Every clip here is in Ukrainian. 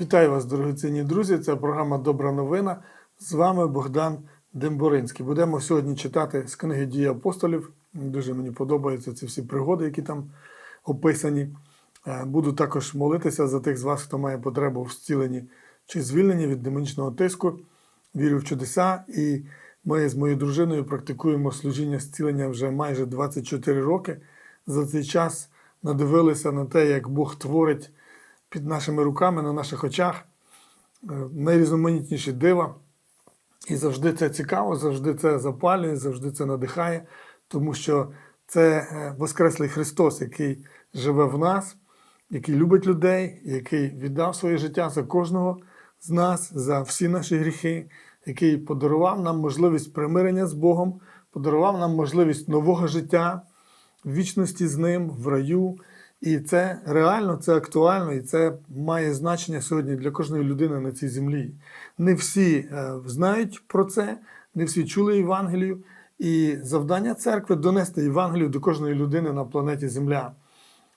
Вітаю вас, дорогоцінні друзі. Це програма Добра новина. З вами Богдан Демборинський. Будемо сьогодні читати з книги Дії апостолів. Дуже мені подобаються ці всі пригоди, які там описані. Е, Буду також молитися за тих з вас, хто має потребу в зціленні чи звільненні від демонічного тиску. Вірю в чудеса. І ми з моєю дружиною практикуємо служіння зцілення вже майже 24 роки. За цей час надивилися на те, як Бог творить під нашими руками, на наших очах е, найрізноманітніші дива. І завжди це цікаво, завжди це запалює, завжди це надихає, тому що це е, Воскреслий Христос, який живе в нас, який любить людей, який віддав своє життя за кожного з нас, за всі наші гріхи, який подарував нам можливість примирення з Богом, подарував нам можливість нового життя, вічності з ним в раю. І це реально, це актуально, і це має значення сьогодні для кожної людини на цій землі. Не всі е, знають про це, не всі чули Євангелію. І завдання церкви донести Євангелію до кожної людини на планеті Земля.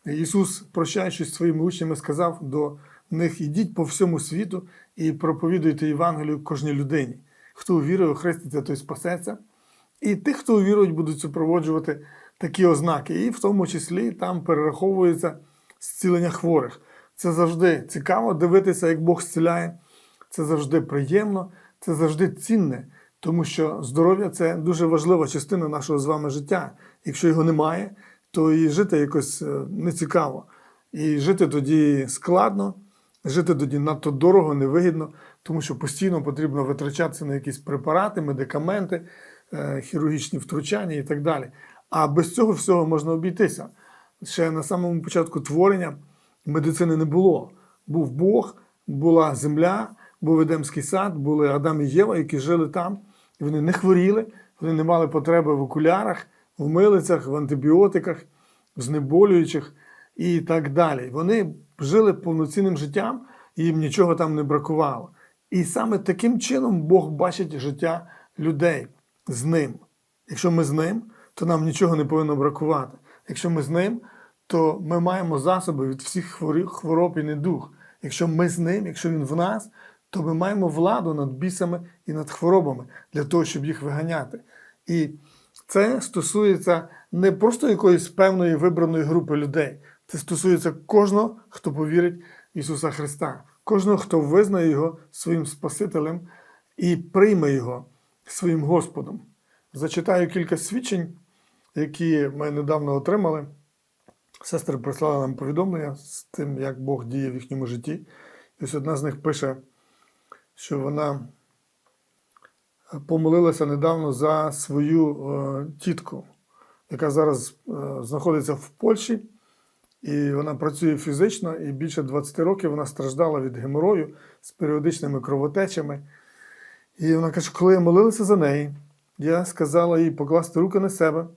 Ісус, прощаючись зі своїми учнями, сказав до них: ідіть по всьому світу і проповідуйте Євангелію кожній людині. Хто увірує, охреститься, той спасеться. І тих, хто увірують, будуть супроводжувати такі ознаки. І в тому числі там перераховується зцілення хворих. Це завжди цікаво дивитися, як Бог зціляє. Це завжди приємно, це завжди цінне, тому що здоров'я це дуже важлива частина нашого з вами життя. Якщо його немає, то і жити якось е, нецікаво. І жити тоді складно, жити тоді надто дорого, невигідно, тому що постійно потрібно витрачатися на якісь препарати, медикаменти, е, хірургічні втручання і так далі. А без цього всього можна обійтися. Ще на самому початку творення медицини не було. Був Бог, була земля, був Едемський сад, були Адам і Єва, які жили там. Вони не хворіли, вони не мали потреби в окулярах, в милицях, в антибіотиках, в знеболюючих і так далі. Вони жили повноцінним життям, їм нічого там не бракувало. І саме таким чином Бог бачить життя людей з ним. Якщо ми з ним, то нам нічого не повинно бракувати. Якщо ми з ним, то ми маємо засоби від всіх хвороб і недуг. Якщо ми з ним, якщо він в нас, то ми маємо владу над бісами і над хворобами для того, щоб їх виганяти. І це стосується не просто якоїсь певної вибраної групи людей. Це стосується кожного, хто повірить в Ісуса Христа, кожного, хто визнає Його своїм Спасителем і прийме Його своїм Господом. Зачитаю кілька свідчень, які ми недавно отримали. Сестри прислали нам повідомлення з тим, як Бог діє в їхньому житті. І ось одна з них пише, що вона помолилася недавно за свою е, тітку, яка зараз е, знаходиться в Польщі, і вона працює фізично, і більше 20 років вона страждала від геморою з періодичними кровотечами. І вона каже, коли я молилася за неї, я сказала їй покласти руки на себе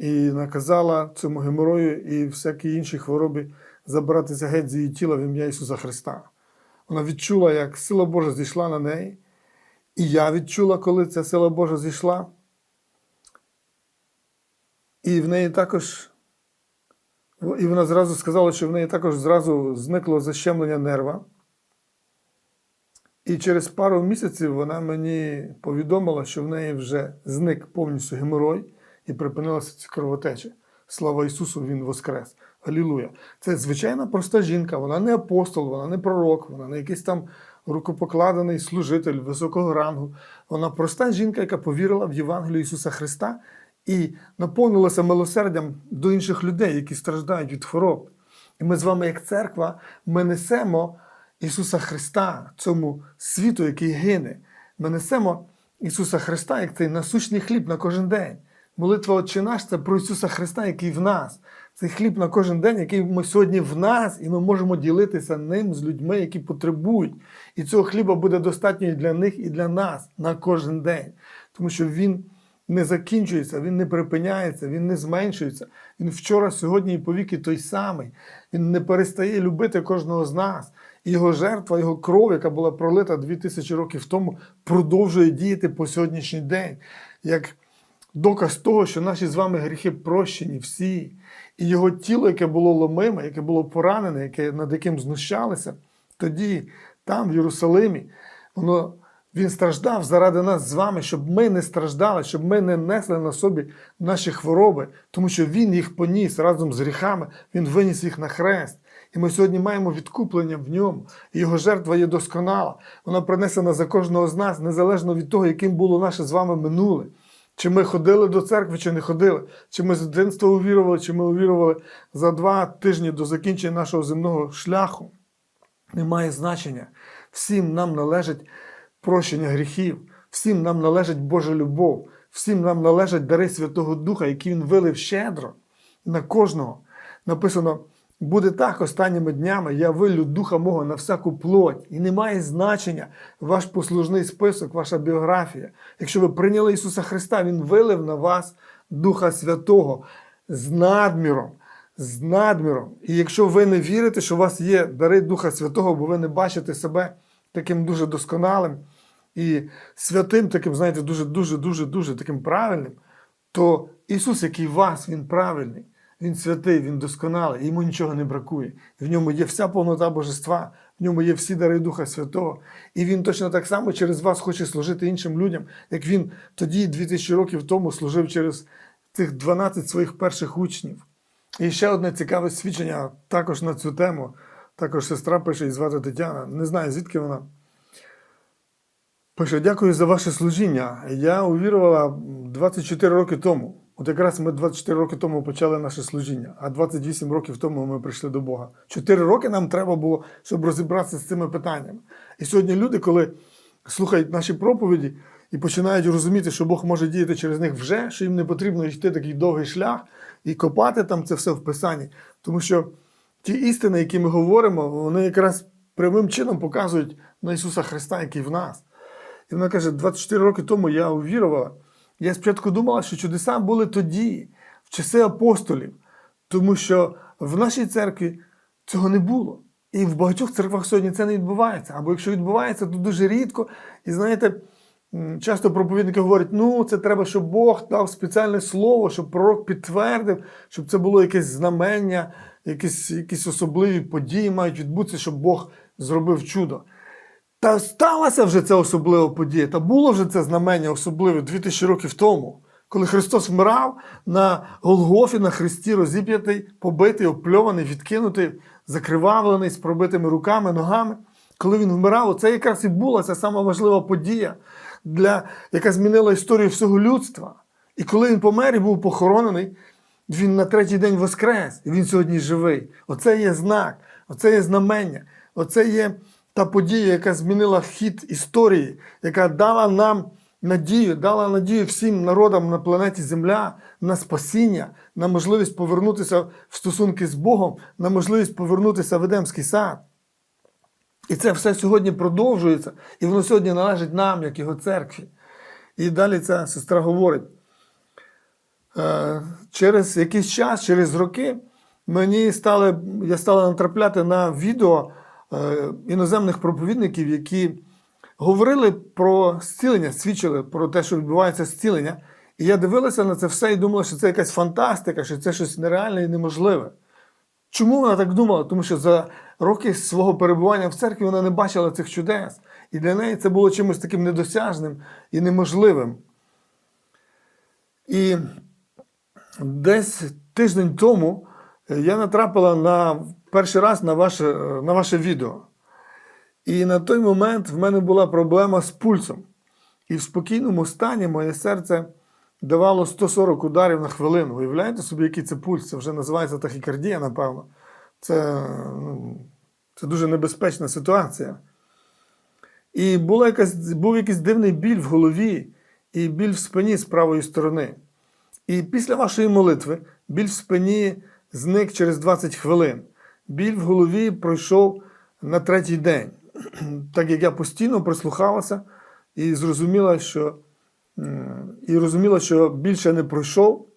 і наказала цьому геморою і всякій іншій хворобі забиратися геть з її тіла в ім'я Ісуса Христа. Вона відчула, як сила Божа зійшла на неї. І я відчула, коли ця сила Божа зійшла. І в неї також, і вона зразу сказала, що в неї також зразу зникло защемлення нерва. І через пару місяців вона мені повідомила, що в неї вже зник повністю геморой і припинилася ці кровотечі. Слава Ісусу, Він воскрес. Алілуя. Це звичайна проста жінка, вона не апостол, вона не пророк, вона не якийсь там рукопокладений служитель високого рангу. Вона проста жінка, яка повірила в Євангелію Ісуса Христа і наповнилася милосердям до інших людей, які страждають від хвороб. І ми з вами, як церква, ми несемо Ісуса Христа цьому світу, який гине. Ми несемо Ісуса Христа як цей насущний хліб на кожен день. Молитва Отче наш це про Ісуса Христа, який в нас. Цей хліб на кожен день, який ми сьогодні в нас, і ми можемо ділитися ним з людьми, які потребують. І цього хліба буде достатньо і для них, і для нас на кожен день. Тому що Він не закінчується, він не припиняється, він не зменшується. Він вчора, сьогодні і повіки той самий. Він не перестає любити кожного з нас. Його жертва, його кров, яка була пролита 2000 років тому, продовжує діяти по сьогоднішній день. Як доказ того, що наші з вами гріхи прощені всі. І його тіло, яке було ломиме, яке було поранене, яке, над яким знущалися, тоді, там, в Єрусалимі, воно, він страждав заради нас з вами, щоб ми не страждали, щоб ми не несли на собі наші хвороби, тому що Він їх поніс разом з гріхами, Він виніс їх на хрест. І ми сьогодні маємо відкуплення в ньому. Його жертва є досконала. Вона принесена за кожного з нас, незалежно від того, яким було наше з вами минуле. Чи ми ходили до церкви, чи не ходили, чи ми з дитинства увірували, чи ми увірували за два тижні до закінчення нашого земного шляху. Немає значення. Всім нам належить прощення гріхів, всім нам належить Божа любов, всім нам належать дари Святого Духа, які Він вилив щедро на кожного. Написано: буде так останніми днями, я вилю духа мого на всяку плоть. І немає значення ваш послужний список, ваша біографія. Якщо ви прийняли Ісуса Христа, Він вилив на вас Духа Святого з надміром. З надміром. І якщо ви не вірите, що у вас є дари Духа Святого, бо ви не бачите себе таким дуже досконалим і святим, таким, знаєте, дуже, дуже, дуже, дуже таким правильним, то Ісус, який вас, Він правильний, Він святий, Він досконалий, йому нічого не бракує. В ньому є вся повнота Божества, в ньому є всі дари Духа Святого. І Він точно так само через вас хоче служити іншим людям, як він тоді, 2000 років тому, служив через цих 12 своїх перших учнів. І ще одне цікаве свідчення також на цю тему. Також сестра пише, і звати Тетяна. Не знаю, звідки вона. Пише, дякую за ваше служіння. Я увірувала 24 роки тому. От якраз ми 24 роки тому почали наше служіння, а 28 років тому ми прийшли до Бога. 4 роки нам треба було, щоб розібратися з цими питаннями. І сьогодні люди, коли слухають наші проповіді і починають розуміти, що Бог може діяти через них вже, що їм не потрібно йти такий довгий шлях і копати там це все в Писанні. Тому що ті істини, які ми говоримо, вони якраз прямим чином показують на Ісуса Христа, який в нас. І вона каже: 24 роки тому я увірувала. Я спочатку думала, що чудеса були тоді, в часи апостолів, тому що в нашій церкві цього не було. І в багатьох церквах сьогодні це не відбувається. Або якщо відбувається, то дуже рідко. І знаєте, часто проповідники говорять: ну, це треба, щоб Бог дав спеціальне слово, щоб пророк підтвердив, щоб це було якесь знамення, якісь, якісь особливі події мають відбутися, щоб Бог зробив чудо. Та сталася вже ця особлива подія, та було вже це знамення особливе 2000 років тому, коли Христос вмирав на Голгофі, на хресті, розіп'ятий, побитий, опльований, відкинутий, закривавлений з пробитими руками, ногами. Коли він вмирав, оце якраз і була ця сама важлива подія, для, яка змінила історію всього людства. І коли він помер і був похоронений, він на третій день воскрес, і він сьогодні живий. Оце є знак, оце є знамення, оце є та подія, яка змінила хід історії, яка дала нам надію, дала надію всім народам на планеті Земля на спасіння, на можливість повернутися в стосунки з Богом, на можливість повернутися в Едемський сад. І це все сьогодні продовжується, і воно сьогодні належить нам, як його церкві. І далі ця сестра говорить. Е, через якийсь час, через роки, мені стали, я стала натрапляти на відео іноземних проповідників, які говорили про зцілення, свідчили про те, що відбувається зцілення. І я дивилася на це все і думала, що це якась фантастика, що це щось нереальне і неможливе. Чому вона так думала? Тому що за роки свого перебування в церкві вона не бачила цих чудес. І для неї це було чимось таким недосяжним і неможливим. І десь тиждень тому я натрапила на перший раз на ваше, на ваше відео. І на той момент в мене була проблема з пульсом. І в спокійному стані моє серце давало 140 ударів на хвилину. Уявляєте собі, який це пульс? Це вже називається тахікардія, напевно. Це, ну, це дуже небезпечна ситуація. І була якась, був якийсь дивний біль в голові і біль в спині з правої сторони. І після вашої молитви біль в спині зник через 20 хвилин. Біль в голові пройшов на третій день. Так як я постійно прислухалася і зрозуміла, що, і розуміла, що більше не пройшов.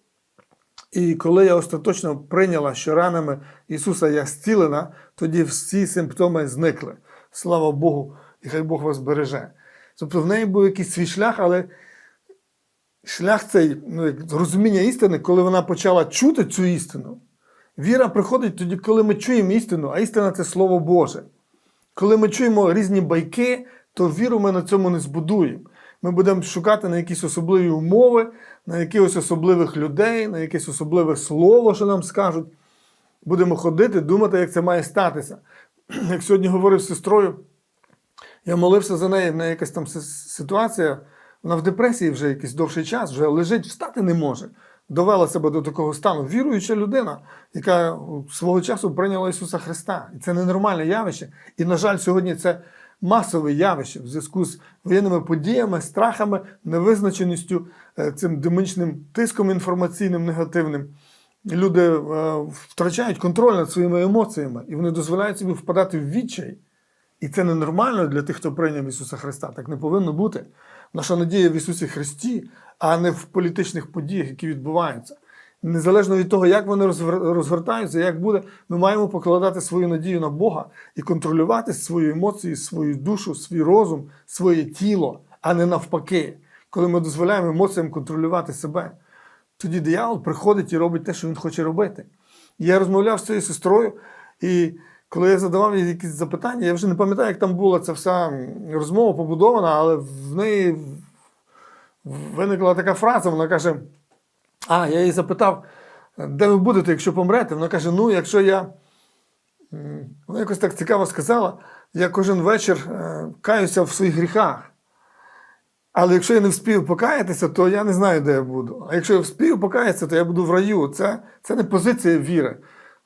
І коли я остаточно прийняла, що ранами Ісуса я зцілена, тоді всі симптоми зникли. Слава Богу, і хай Бог вас береже. Тобто в неї був якийсь свій шлях, але шлях цей ну, розуміння істини, коли вона почала чути цю істину. Віра приходить тоді, коли ми чуємо істину, а істина це Слово Боже. Коли ми чуємо різні байки, то віру ми на цьому не збудуємо. Ми будемо шукати на якісь особливі умови, на якихось особливих людей, на якесь особливе слово, що нам скажуть. Будемо ходити, думати, як це має статися. Як сьогодні говорив з сестрою, я молився за неї, в неї якась там ситуація, вона в депресії вже якийсь довший час, вже лежить, встати не може. Довела себе до такого стану. Віруюча людина, яка свого часу прийняла Ісуса Христа. І це ненормальне явище. І, на жаль, сьогодні це масове явище в зв'язку з воєнними подіями, страхами, невизначеністю, е, цим демонічним тиском інформаційним негативним. Люди е, втрачають контроль над своїми емоціями, і вони дозволяють собі впадати в відчай. І це ненормально для тих, хто прийняв Ісуса Христа. Так не повинно бути. Наша надія в Ісусі Христі, а не в політичних подіях, які відбуваються. Незалежно від того, як вони розгортаються, як буде, ми маємо покладати свою надію на Бога і контролювати свої емоції, свою душу, свій розум, своє тіло, а не навпаки. Коли ми дозволяємо емоціям контролювати себе, тоді диявол приходить і робить те, що він хоче робити. Я розмовляв з цією сестрою, і коли я задавав їй якісь запитання, я вже не пам'ятаю, як там була ця вся розмова побудована, але в неї виникла така фраза, вона каже: А, я її запитав, де ви будете, якщо помрете? Вона каже: Ну, якщо я. Вона якось так цікаво сказала, я кожен вечір е, каюся в своїх гріхах. Але якщо я не вспію покаятися, то я не знаю, де я буду. А якщо я вспію покаятися, то я буду в раю. Це, це не позиція віри.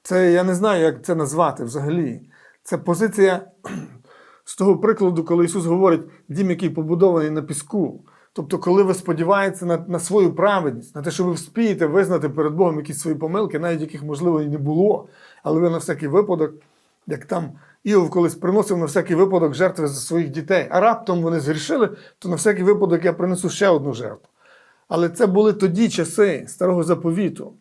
Це я не знаю, як це назвати взагалі. Це позиція з того прикладу, коли Ісус говорить, дім, який побудований на піску. Тобто, коли ви сподіваєтеся на, на свою праведність, на те, що ви вспієте визнати перед Богом якісь свої помилки, навіть яких, можливо, і не було, але ви на всякий випадок, як там Іов колись приносив на всякий випадок жертви за своїх дітей, а раптом вони згрішили, то на всякий випадок я принесу ще одну жертву. Але це були тоді часи старого заповіту,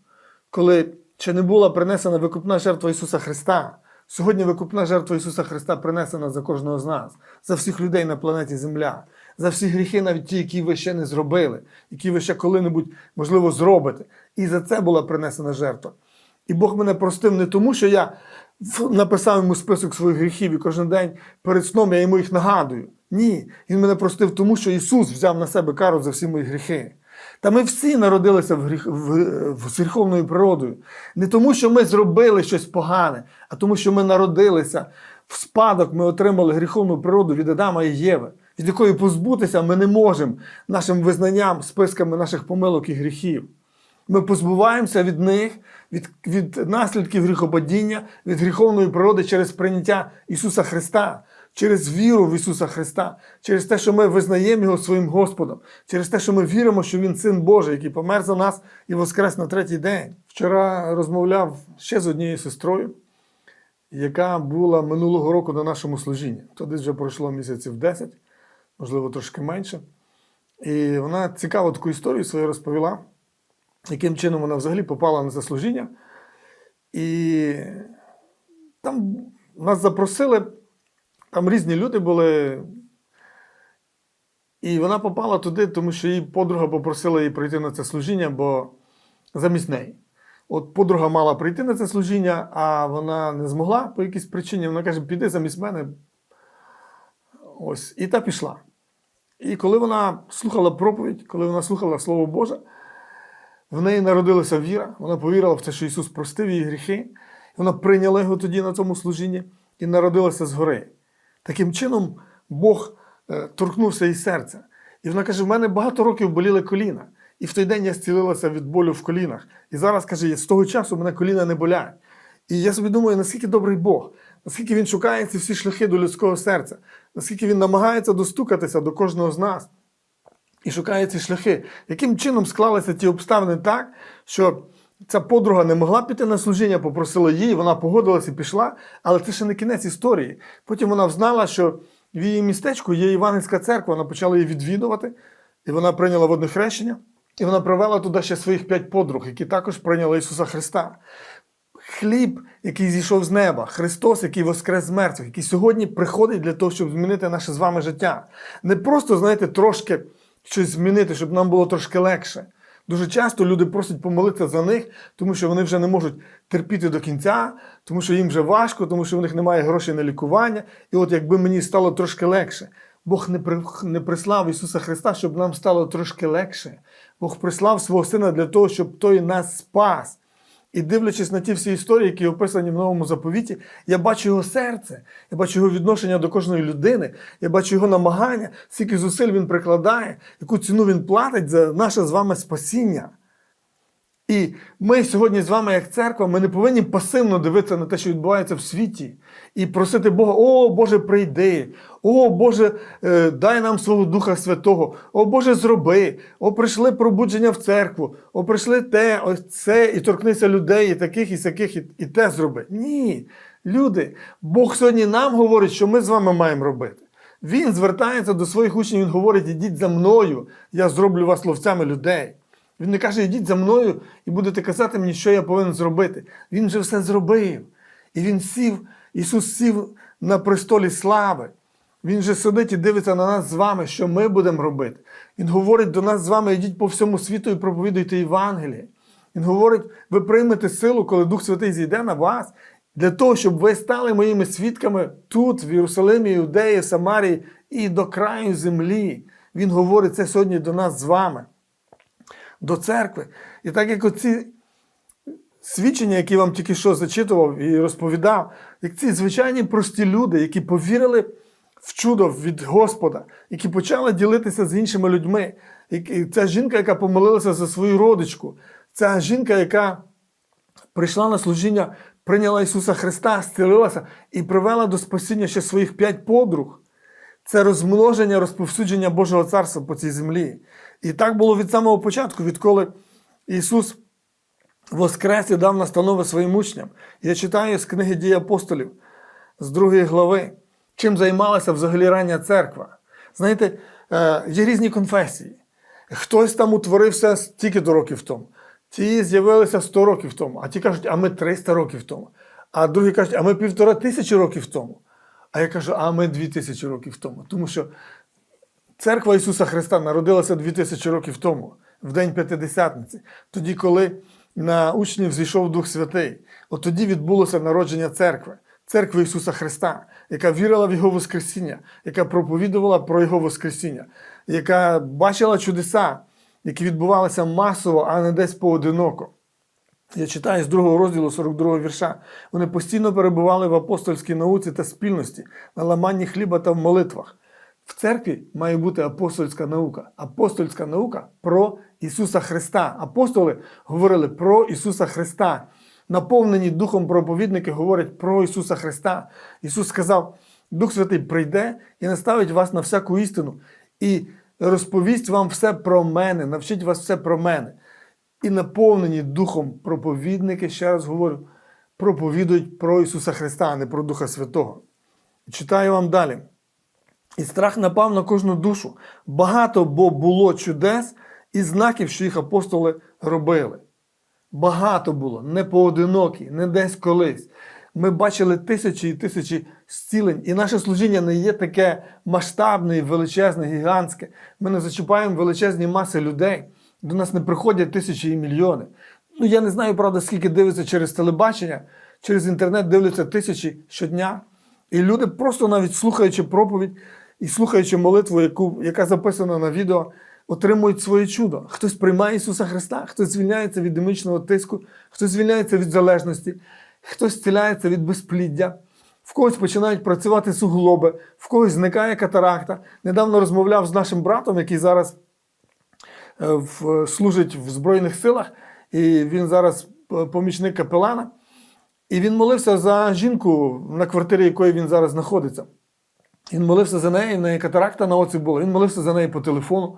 коли ще не була принесена викупна жертва Ісуса Христа. Сьогодні викупна жертва Ісуса Христа принесена за кожного з нас, за всіх людей на планеті Земля, за всі гріхи, навіть ті, які ви ще не зробили, які ви ще коли-небудь, можливо, зробите. І за це була принесена жертва. І Бог мене простив не тому, що я написав йому список своїх гріхів і кожен день перед сном я йому їх нагадую. Ні, Він мене простив тому, що Ісус взяв на себе кару за всі мої гріхи. Та ми всі народилися в гріх, в, з гріховною природою. Не тому, що ми зробили щось погане, а тому, що ми народилися в спадок, ми отримали гріховну природу від Адама і Єви, від якої позбутися ми не можемо нашим визнанням, списками наших помилок і гріхів. Ми позбуваємося від них, від, від наслідків гріхопадіння, від гріховної природи через прийняття Ісуса Христа, через віру в Ісуса Христа, через те, що ми визнаємо Його своїм Господом, через те, що ми віримо, що Він Син Божий, який помер за нас і воскрес на третій день. Вчора розмовляв ще з однією сестрою, яка була минулого року на нашому служінні. Десь вже пройшло місяців 10, можливо, трошки менше. І вона цікаву таку історію свою розповіла яким чином вона взагалі попала на це служіння. І там нас запросили, там різні люди були. І вона попала туди, тому що її подруга попросила її прийти на це служіння, бо замість неї. От подруга мала прийти на це служіння, а вона не змогла по якійсь причині. Вона каже, піди замість мене. Ось. І та пішла. І коли вона слухала проповідь, коли вона слухала Слово Боже, в неї народилася віра, вона повірила в те, що Ісус простив її гріхи, вона прийняла його тоді на цьому служінні і народилася згори. Таким чином, Бог е, торкнувся її серця. І вона каже: в мене багато років боліли коліна. І в той день я зцілилася від болю в колінах. І зараз каже, з того часу мене коліна не болять. І я собі думаю, наскільки добрий Бог, наскільки він шукає ці всі шляхи до людського серця, наскільки він намагається достукатися до кожного з нас і шукає ці шляхи. Яким чином склалися ті обставини так, що ця подруга не могла піти на служіння, попросила її, вона погодилася і пішла, але це ще не кінець історії. Потім вона взнала, що в її містечку є Івангельська церква, вона почала її відвідувати, і вона прийняла водне хрещення, і вона привела туди ще своїх п'ять подруг, які також прийняли Ісуса Христа. Хліб, який зійшов з неба, Христос, який воскрес з мертвих, який сьогодні приходить для того, щоб змінити наше з вами життя. Не просто, знаєте, трошки щось змінити, щоб нам було трошки легше. Дуже часто люди просять помолитися за них, тому що вони вже не можуть терпіти до кінця, тому що їм вже важко, тому що в них немає грошей на лікування. І от якби мені стало трошки легше. Бог не, при, не прислав Ісуса Христа, щоб нам стало трошки легше. Бог прислав свого Сина для того, щоб Той нас спас. І дивлячись на ті всі історії, які описані в новому заповіті, я бачу його серце, я бачу його відношення до кожної людини, я бачу його намагання, скільки зусиль він прикладає, яку ціну він платить за наше з вами спасіння. І ми сьогодні з вами, як церква, ми не повинні пасивно дивитися на те, що відбувається в світі, і просити Бога, о Боже, прийди, о Боже, е, дай нам свого Духа Святого, о Боже, зроби, о, прийшли пробудження в церкву, о, прийшли те, ось це, і торкнися людей, і таких, і сяких, і, і те зроби. Ні, люди, Бог сьогодні нам говорить, що ми з вами маємо робити. Він звертається до своїх учнів, він говорить: ідіть за мною, я зроблю вас ловцями людей. Він не каже, ідіть за мною і будете казати мені, що я повинен зробити. Він вже все зробив. І він сів, Ісус сів на престолі слави. Він же сидить і дивиться на нас з вами, що ми будемо робити. Він говорить до нас з вами, ідіть по всьому світу і проповідуйте Євангеліє. Він говорить, ви приймете силу, коли Дух Святий зійде на вас, для того, щоб ви стали моїми свідками тут, в Єрусалимі, Іудеї, Самарії і до краю землі. Він говорить це сьогодні до нас з вами до церкви. І так як оці свідчення, які я вам тільки що зачитував і розповідав, як ці звичайні прості люди, які повірили в чудо від Господа, які почали ділитися з іншими людьми. І ця жінка, яка помолилася за свою родичку, ця жінка, яка прийшла на служіння, прийняла Ісуса Христа, зцілилася і привела до спасіння ще своїх п'ять подруг. Це розмноження, розповсюдження Божого царства по цій землі. І так було від самого початку, відколи Ісус воскрес і дав настанови своїм учням. Я читаю з книги дій апостолів, з другої глави, чим займалася взагалі рання церква. Знаєте, е, є різні конфесії. Хтось там утворився стільки до років тому, ті з'явилися 100 років тому, а ті кажуть, а ми 300 років тому. А другі кажуть, а ми півтора тисячі років тому. А я кажу, а ми дві тисячі років тому. Тому що церква Ісуса Христа народилася дві тисячі років тому, в День П'ятидесятниці, тоді, коли на учнів зійшов Дух Святий. От тоді відбулося народження церкви, церкви Ісуса Христа, яка вірила в Його Воскресіння, яка проповідувала про Його Воскресіння, яка бачила чудеса, які відбувалися масово, а не десь поодиноко. Я читаю з другого розділу 42 вірша. Вони постійно перебували в апостольській науці та спільності, на ламанні хліба та в молитвах. В церкві має бути апостольська наука. Апостольська наука про Ісуса Христа. Апостоли говорили про Ісуса Христа. Наповнені Духом проповідники говорять про Ісуса Христа. Ісус сказав: Дух Святий прийде і наставить вас на всяку істину, і розповість вам все про мене, навчить вас все про мене і наповнені Духом проповідники, ще раз говорю, проповідують про Ісуса Христа, а не про Духа Святого. Читаю вам далі. І страх напав на кожну душу. Багато бо було чудес і знаків, що їх апостоли робили. Багато було, не поодинокі, не десь колись. Ми бачили тисячі і тисячі зцілень, і наше служіння не є таке масштабне, величезне, гігантське. Ми не зачіпаємо величезні маси людей. До нас не приходять тисячі і мільйони. Ну, я не знаю, правда, скільки дивиться через телебачення, через інтернет дивляться тисячі щодня. І люди просто навіть слухаючи проповідь і слухаючи молитву, яку, яка записана на відео, отримують своє чудо. Хтось приймає Ісуса Христа, хтось звільняється від демічного тиску, хтось звільняється від залежності, хтось зціляється від безпліддя. В когось починають працювати суглоби, в когось зникає катаракта. Недавно розмовляв з нашим братом, який зараз в, служить в Збройних силах, і він зараз е, помічник капелана. І він молився за жінку, на квартирі якої він зараз знаходиться. Він молився за неї, в неї катаракта на оці була. Він молився за неї по телефону.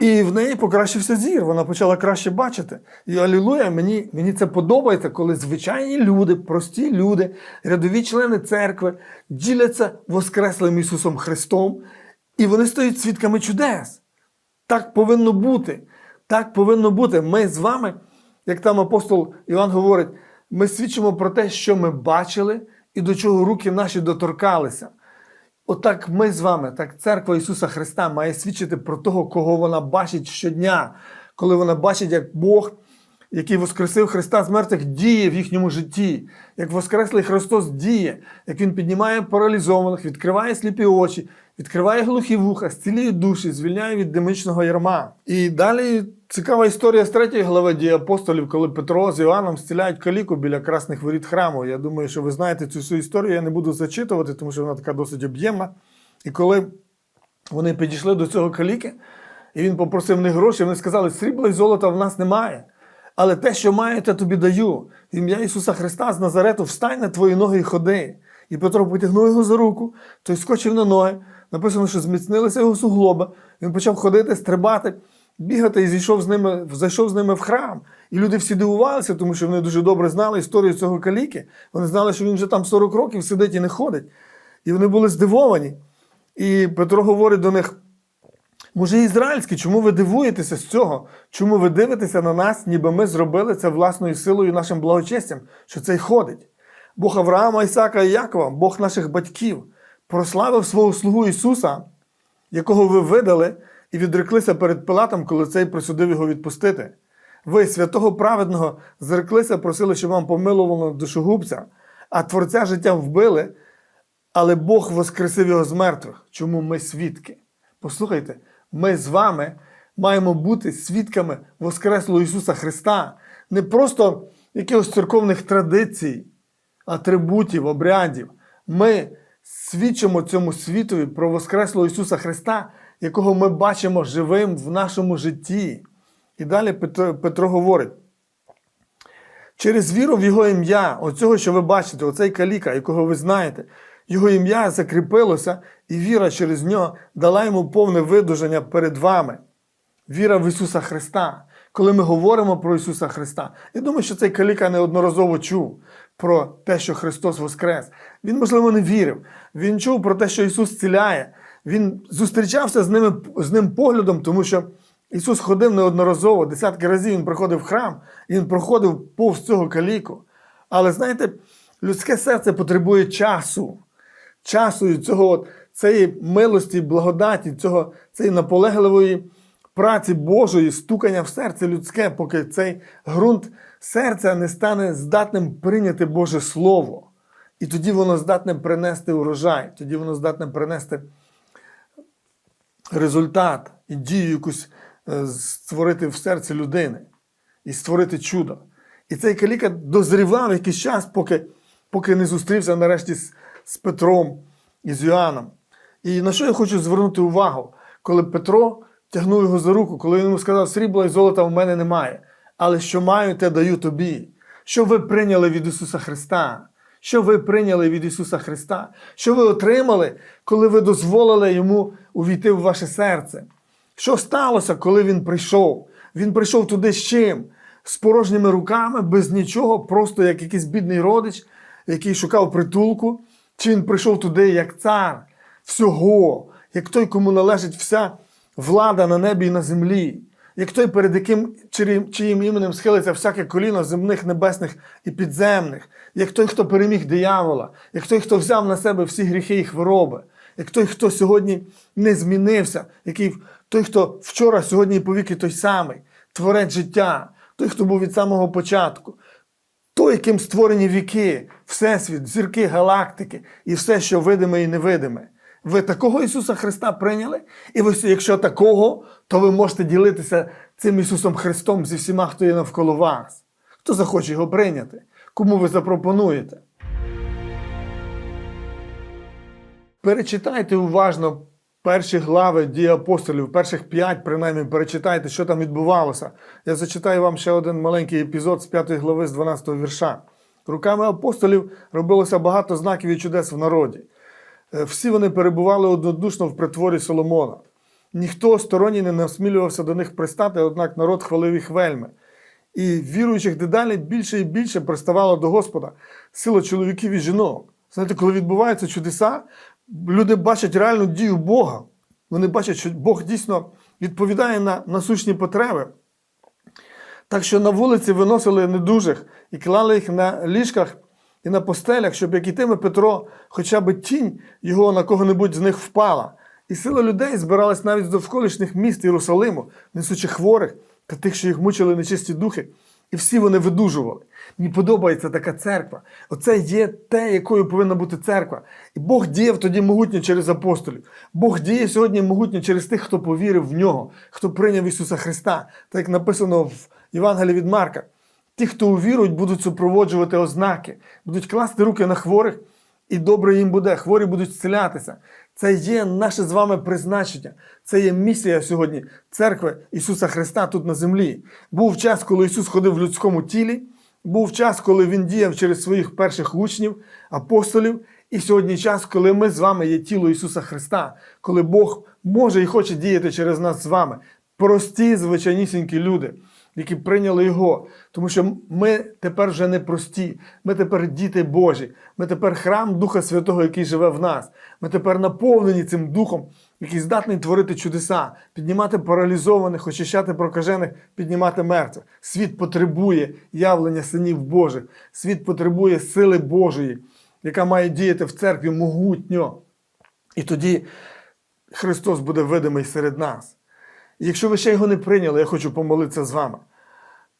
І в неї покращився зір, вона почала краще бачити. І алілуя, мені, мені це подобається, коли звичайні люди, прості люди, рядові члени церкви діляться Воскреслим Ісусом Христом, і вони стають свідками чудес. Так повинно бути. Так повинно бути. Ми з вами, як там апостол Іван говорить, ми свідчимо про те, що ми бачили і до чого руки наші доторкалися. Отак ми з вами, так церква Ісуса Христа має свідчити про того, кого вона бачить щодня, коли вона бачить, як Бог, який воскресив Христа з мертвих, діє в їхньому житті, як Воскреслий Христос діє, як Він піднімає паралізованих, відкриває сліпі очі, відкриває глухі вуха, зцілює душі, звільняє від демичного ярма. І далі цікава історія з третьої глави дії апостолів, коли Петро з Іоанном зціляють каліку біля красних воріт храму. Я думаю, що ви знаєте цю всю історію, я не буду зачитувати, тому що вона така досить об'ємна. І коли вони підійшли до цього каліки, і він попросив них гроші, вони сказали, срібла і золота в нас немає. Але те, що маєте, тобі даю. В ім'я Ісуса Христа з Назарету встань на твої ноги і ходи. І Петро потягнув його за руку, той скочив на ноги. Написано, що зміцнилися його суглоби. Він почав ходити, стрибати, бігати і зійшов з ними, зайшов з ними в храм. І люди всі дивувалися, тому що вони дуже добре знали історію цього каліки. Вони знали, що він вже там 40 років сидить і не ходить. І вони були здивовані. І Петро говорить до них: Може, ізраїльські, чому ви дивуєтеся з цього? Чому ви дивитеся на нас, ніби ми зробили це власною силою нашим благочестям, що це й ходить? Бог Авраама, Ісака і Якова, Бог наших батьків, прославив свого слугу Ісуса, якого ви видали і відреклися перед Пилатом, коли цей присудив його відпустити. Ви, святого праведного, зреклися, просили, щоб вам помилувало душогубця, а Творця життя вбили, але Бог воскресив його з мертвих. Чому ми свідки? Послухайте, ми з вами маємо бути свідками Воскреслого Ісуса Христа, не просто якихось церковних традицій, атрибутів, обрядів. Ми свідчимо цьому світові про Воскреслого Ісуса Христа, якого ми бачимо живим в нашому житті. І далі Петро, Петро говорить. Через віру в Його ім'я, оцього, що ви бачите, оцей каліка, якого ви знаєте, його ім'я закріпилося, і віра через нього дала йому повне видужання перед вами. Віра в Ісуса Христа. Коли ми говоримо про Ісуса Христа, я думаю, що цей каліка неодноразово чув про те, що Христос Воскрес. Він, можливо, не вірив. Він чув про те, що Ісус зціляє. Він зустрічався з, ними, з ним поглядом, тому що Ісус ходив неодноразово, десятки разів Він приходив в храм, Він проходив повз цього каліку. Але знаєте, людське серце потребує часу. Часу і цього, от, цієї милості, благодаті, цього, цієї наполегливої праці Божої, стукання в серце людське, поки цей ґрунт серця не стане здатним прийняти Боже Слово. І тоді воно здатне принести урожай, тоді воно здатне принести результат і дію якусь е, створити в серці людини і створити чудо. І цей каліка дозрівав якийсь час, поки, поки не зустрівся нарешті з, з Петром і з Йоанном. І на що я хочу звернути увагу, коли Петро тягнув його за руку, коли він йому сказав, срібла і золота в мене немає, але що маю, те даю тобі. Що ви прийняли від Ісуса Христа? Що ви прийняли від Ісуса Христа? Що ви отримали, коли ви дозволили Йому увійти в ваше серце? Що сталося, коли Він прийшов? Він прийшов туди з чим? З порожніми руками, без нічого, просто як якийсь бідний родич, який шукав притулку, чи він прийшов туди як цар всього, як той, кому належить вся влада на небі і на землі, як той, перед яким чиїм, іменем схилиться всяке коліно земних, небесних і підземних, як той, хто переміг диявола, як той, хто взяв на себе всі гріхи і хвороби, як той, хто сьогодні не змінився, який той, хто вчора, сьогодні і повіки той самий, творець життя, той, хто був від самого початку. Той, яким створені віки, Всесвіт, зірки, галактики і все, що видиме і невидиме. Ви такого Ісуса Христа прийняли? І ви, якщо такого, то ви можете ділитися цим Ісусом Христом зі всіма, хто є навколо вас. Хто захоче його прийняти? Кому ви запропонуєте? Перечитайте уважно перші глави дії апостолів, перших п'ять, принаймні, перечитайте, що там відбувалося. Я зачитаю вам ще один маленький епізод з п'ятої глави, з 12 вірша. Руками апостолів робилося багато знаків і чудес в народі. Е, Всі вони перебували однодушно в притворі Соломона. Ніхто сторонній не насмілювався до них пристати, однак народ хвалив їх вельми. І віруючих дедалі більше і більше приставало до Господа сила чоловіків і жінок. Знаєте, коли відбуваються чудеса, люди бачать реальну дію Бога. Вони бачать, що Бог дійсно відповідає на насущні потреби. Так що на вулиці виносили недужих і клали їх на ліжках і на постелях, щоб як ітиме Петро, хоча б тінь його на кого-небудь з них впала. І сила людей збиралась навіть з довколишніх міст Єрусалиму, несучи хворих та тих, що їх мучили нечисті духи, і всі вони видужували. Мені подобається така церква. Оце є те, якою повинна бути церква. І Бог діяв тоді могутньо через апостолів. Бог діє сьогодні могутньо через тих, хто повірив в нього, хто прийняв Ісуса Христа. Так як написано в Євангелії від Марка. Ті, хто увірують, будуть супроводжувати ознаки, будуть класти руки на хворих, і добре їм буде. Хворі будуть зцілятися. Це є наше з вами призначення. Це є місія сьогодні церкви Ісуса Христа тут на землі. Був час, коли Ісус ходив в людському тілі, був час, коли Він діяв через своїх перших учнів, апостолів. І сьогодні час, коли ми з вами є тіло Ісуса Христа, коли Бог може і хоче діяти через нас з вами. Прості, звичайнісінькі люди які прийняли його. Тому що ми тепер вже не прості, ми тепер діти Божі, ми тепер храм Духа Святого, який живе в нас. Ми тепер наповнені цим Духом, який здатний творити чудеса, піднімати паралізованих, очищати прокажених, піднімати мертвих. Світ потребує явлення синів Божих, світ потребує сили Божої, яка має діяти в церкві могутньо. І тоді Христос буде видимий серед нас. Якщо ви ще його не прийняли, я хочу помолитися з вами.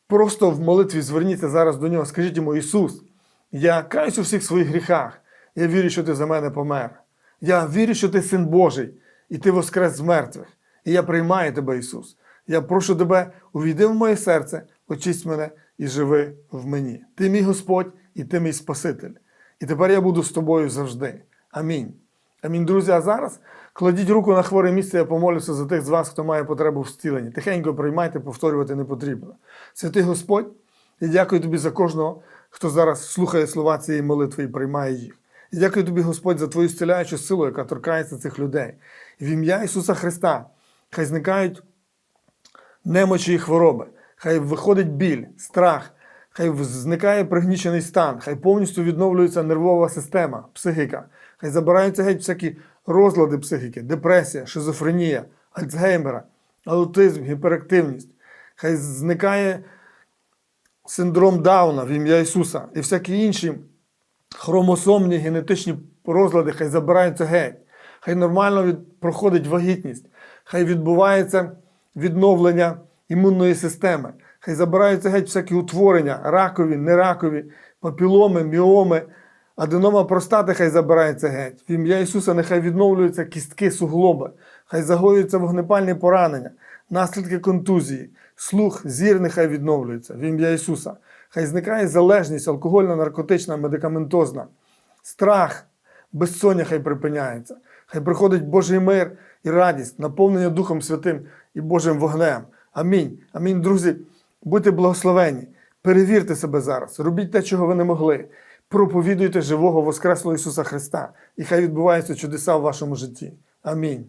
Просто в молитві зверніться зараз до нього, скажіть йому, Ісус, я каюсь у всіх своїх гріхах. Я вірю, що ти за мене помер. Я вірю, що ти син Божий, і ти воскрес з мертвих. І я приймаю тебе, Ісус. Я прошу тебе, увійди в моє серце, очисть мене і живи в мені. Ти мій Господь і ти мій Спаситель. І тепер я буду з тобою завжди. Амінь. Амінь, друзі. А зараз кладіть руку на хворе місце, я помолюся за тих з вас, хто має потребу в зціленні. Тихенько приймайте, повторювати не потрібно. Святий Господь, я дякую тобі за кожного, хто зараз слухає слова цієї молитви і приймає їх. Я дякую тобі, Господь, за твою зціляючу силу, яка торкається цих людей. І в ім'я Ісуса Христа хай зникають немочі і хвороби, хай виходить біль, страх, хай зникає пригнічений стан, хай повністю відновлюється нервова система, психіка, хай забираються геть всякі розлади психіки, депресія, шизофренія, альцгеймера, аутизм, гіперактивність. Хай зникає синдром Дауна в ім'я Ісуса і всякі інші хромосомні генетичні розлади, хай забираються геть. Хай нормально від, проходить вагітність, хай відбувається відновлення імунної системи, хай забираються геть всякі утворення, ракові, неракові, папіломи, міоми, аденома простати хай забирається геть. В ім'я Ісуса нехай відновлюються кістки, суглоби, хай загоюються вогнепальні поранення, наслідки контузії, слух, зір нехай відновлюється в ім'я Ісуса. Хай зникає залежність алкогольна, наркотична, медикаментозна, страх, безсоння хай припиняється. Хай приходить Божий мир і радість, наповнення Духом Святим і Божим вогнем. Амінь. Амінь, друзі. Будьте благословені. Перевірте себе зараз. Робіть те, чого ви не могли. Проповідуйте живого Воскреслого Ісуса Христа. І хай відбуваються чудеса в вашому житті. Амінь.